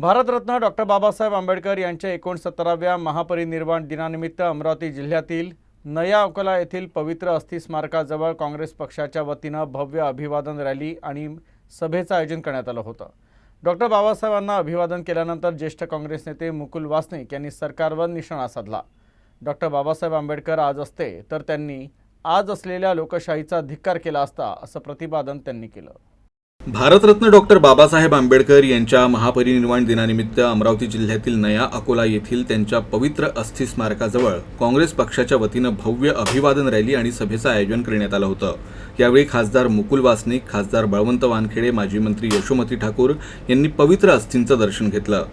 Bharat Ratna doctor Babasaheb Ambedkar यांच्या एकोणसत्तराव्या महापरिनिर्वाण दिनानिमित्त अमरावती जिल्ह्यातील नया अकोला येथील पवित्र अस्थि स्मारकाजवळ काँग्रेस पक्षाच्या वतीनं भव्य अभिवादन रॅली आणि सभेचं आयोजन करण्यात आलं होतं. डॉक्टर बाबासाहेबांना अभिवादन केल्यानंतर ज्येष्ठ काँग्रेस नेते मुकुल वासनिक यांनी सरकारवर निशाणा साधला. डॉक्टर बाबासाहेब आंबेडकर आज असते तर त्यांनी आज असलेल्या लोकशाहीचा धिक्कार केला असता असं प्रतिपादन त्यांनी केलं. भारतरत्न डॉक्टर बाबासाहेब आंबेडकर यांच्या महापरिनिर्वाण दिनानिमित्त अमरावती जिल्ह्यातील नया अकोला येथील त्यांच्या पवित्र अस्थिस्मारकाजवळ काँग्रेस पक्षाच्या वतीनं भव्य अभिवादन रॅली आणि सभेचं आयोजन करण्यात आलं होतं. यावेळी खासदार मुकुल वासनिक खासदार बळवंत वानखेडे माजी मंत्री यशोमती ठाकूर यांनी पवित्र अस्थींचं दर्शन घेतलं.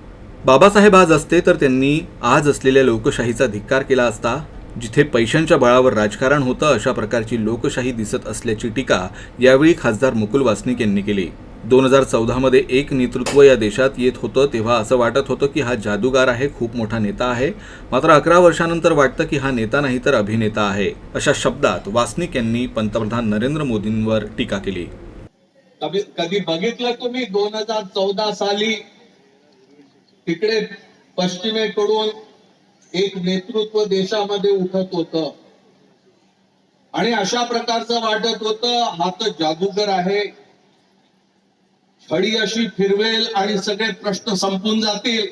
बाबासाहेब आज असते तर त्यांनी आज असलेल्या लोकशाहीचा धिक्कार केला असता जिथे पैशांच्या बळावर राजकारण होतं अशा प्रकारची लोकशाही दिसत असल्याची टीका यावेळी खासदार मुकुल वासनिक यांनी केली. दोन हजार चौदामध्ये एक नेतृत्व या देशात येत होतं तेव्हा असं वाटत होतं की हा जादूगार आहे खूप मोठा नेता आहे. मात्र अकरा वर्षानंतर वाटतं की हा नेता नाही तर अभिनेता आहे अशा शब्दात वासनिक यांनी पंतप्रधान नरेंद्र मोदींवर टीका केली. कधी बघितलं तुम्ही दोन हजार चौदा साली तिकडे पश्चिमेकडून एक नेतृत्व देशामध्ये उठत होत. आणि अशा प्रकारचं वाटत होतं हा तर जादूगर आहे. छडी अशी फिरवेल आणि सगळे प्रश्न संपून जातील.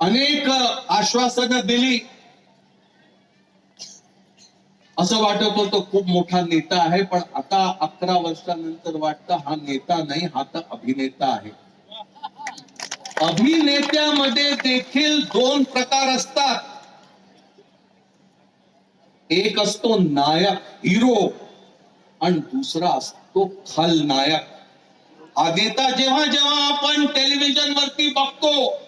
अनेक आश्वासनं दिली. असं वाटत होतं खूप मोठा नेता आहे पण आता अकरा वर्षानंतर वाटतं हा नेता नाही हा तर अभिनेता आहे. अभिनेत्यामध्ये देखील दोन प्रकार असतात. एक असतो नायक हिरो आणि दुसरा असतो खलनायक. हा नेता जेव्हा जेव्हा आपण टेलिव्हिजन वरती बघतो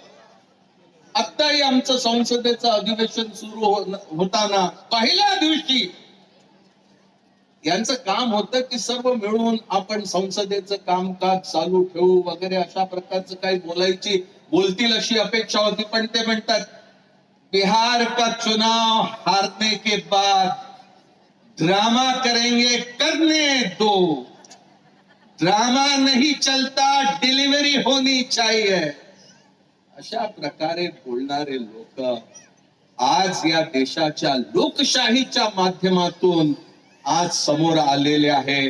आत्ताही आमचं संसदेचं अधिवेशन सुरू हो- होताना पहिल्या दिवशी यांचं काम होतं की सर्व मिळून आपण संसदेचं कामकाज चालू ठेवू वगैरे अशा प्रकारचं काही बोलायची बोलतील अशी अपेक्षा होती पण ते म्हणतात बिहार का चुनाव हारने के बाद ड्रामा करेंगे करने दो। ड्रामा नहीं चलता डिलिव्हरी होनी चाहिए। अशा प्रकारे बोलणारे लोक आज या देशाच्या लोकशाहीच्या माध्यमातून आज समोर आलेले आहे.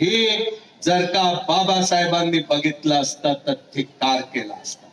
हे जर का बाबासाहेबांनी बघितलं असतं तर धिक्कार केला असता.